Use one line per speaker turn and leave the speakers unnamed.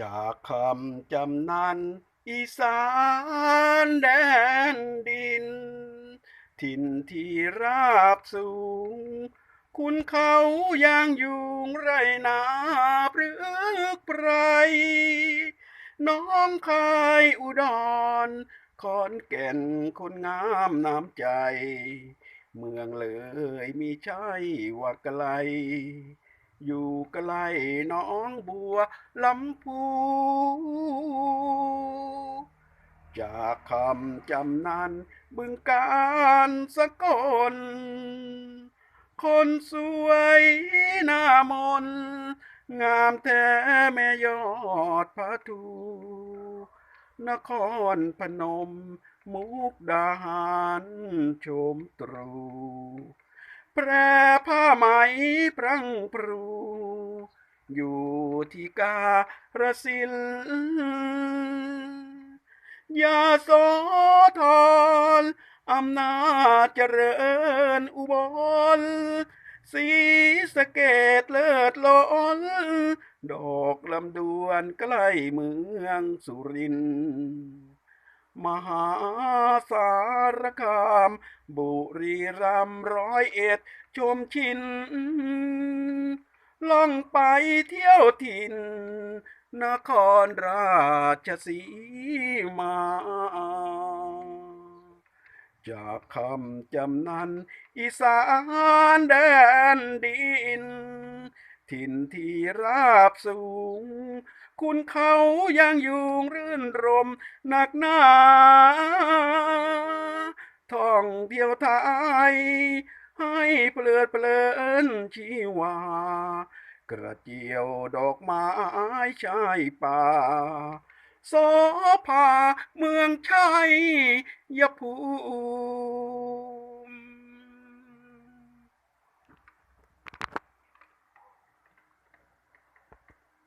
จากคำจำนันอีสานแดนดิน ถิ่นที่ราบสูง คุณเขายางยุงไรนาพรึกไพรน้องคายอุดรขอนแก่นคนงามน้ำใจ เมืองเลยมีใช่ว่าไกล อยู่ใกล้น้องบัวลำพู จากคำจำนันบึงการสกล คนสวยหน้ามน งามแท้แม่ยอดพระทู นครพนม มุกดาหารชมตรู แพรผ้าไหมพรังพรู อยู่ที่การสินยาโสธรอำนาจเจริญอุบลสีสะเกตเลิศล้นดอกลำดวนใกล้เมืองสุรินทร์ มหาสารคาม บุรีรัมย์ร้อยเอ็ด ชมชินล่องไปเที่ยวถิ่น นครราชสีมา จากคำจำนันอีสานแดนดิน ถิ่นที่ราบสูง คุณเขายังยุงรื่นรมหนักหนาท่องเที่ยวไทย ให้เพลิดเพลินชีวา กระเจียวดอกไม้ชายป่าโสภาเมืองชัยยภู